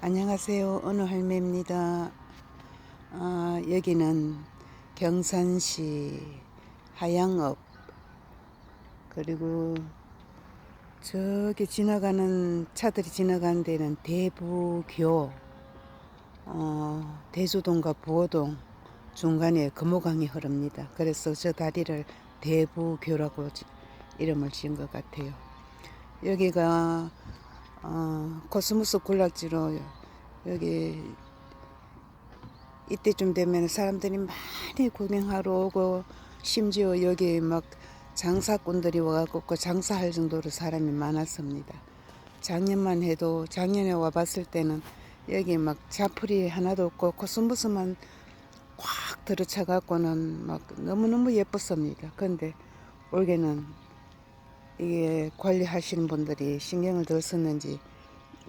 안녕하세요. 어느 할매입니다. 아, 여기는 경산시 하양읍 그리고 저기 지나가는 차들이 지나가는 데는 대부교 어, 대주동과 부호동 중간에 금호강이 흐릅니다. 그래서 저 다리를 대부교라고 지- 이름을 지은 것 같아요. 여기가 어, 코스모스 군락지로 여기 이때쯤 되면 사람들이 많이 구경하러 오고 심지어 여기 막 장사꾼들이 와갖고 그 장사할 정도로 사람이 많았습니다. 작년만 해도 작년에 와봤을 때는 여기 막 자풀이 하나도 없고 코스모스만 꽉 들어차갖고는 막 너무너무 예뻤습니다. 근데 올해는 이게 관리하시는 분들이 신경을 덜 썼는지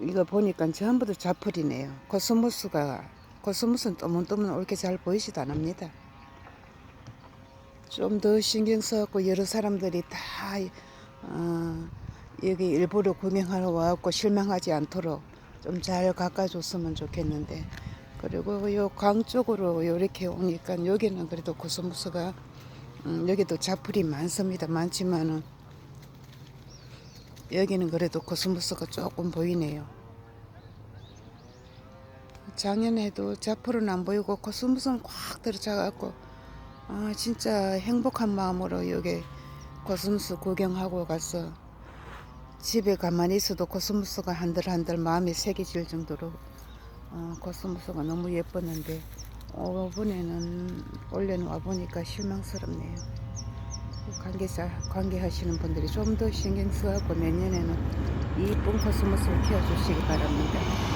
이거 보니까 전부 다 자풀이네요. 코스모스가 코스모스는 뜨문뜨문 옳게 잘 보이지도 않습니다. 좀 더 신경 써갖고 여러 사람들이 다 어, 여기 일부러 구경하러 와갖고 실망하지 않도록 좀 잘 가꿔줬으면 좋겠는데 그리고 요강 쪽으로 이렇게 오니까 여기는 그래도 코스모스가 음, 여기도 자풀이 많습니다. 많지만은 여기는 그래도 코스모스가 조금 보이네요. 작년에도 자풀은 안 보이고 코스모스는 꽉 들어차갖고 아 진짜 행복한 마음으로 여기 코스모스 구경하고 가서 집에 가만히 있어도 코스모스가 한들한들 마음이 새겨질 정도로 어, 코스모스가 너무 예뻤는데 이번에는 올해는 와보니까 실망스럽네요. 관계자 관계하시는 분들이 좀 더 신경 써갖고 내년에는 이쁜 코스모스를 키워주시기 바랍니다.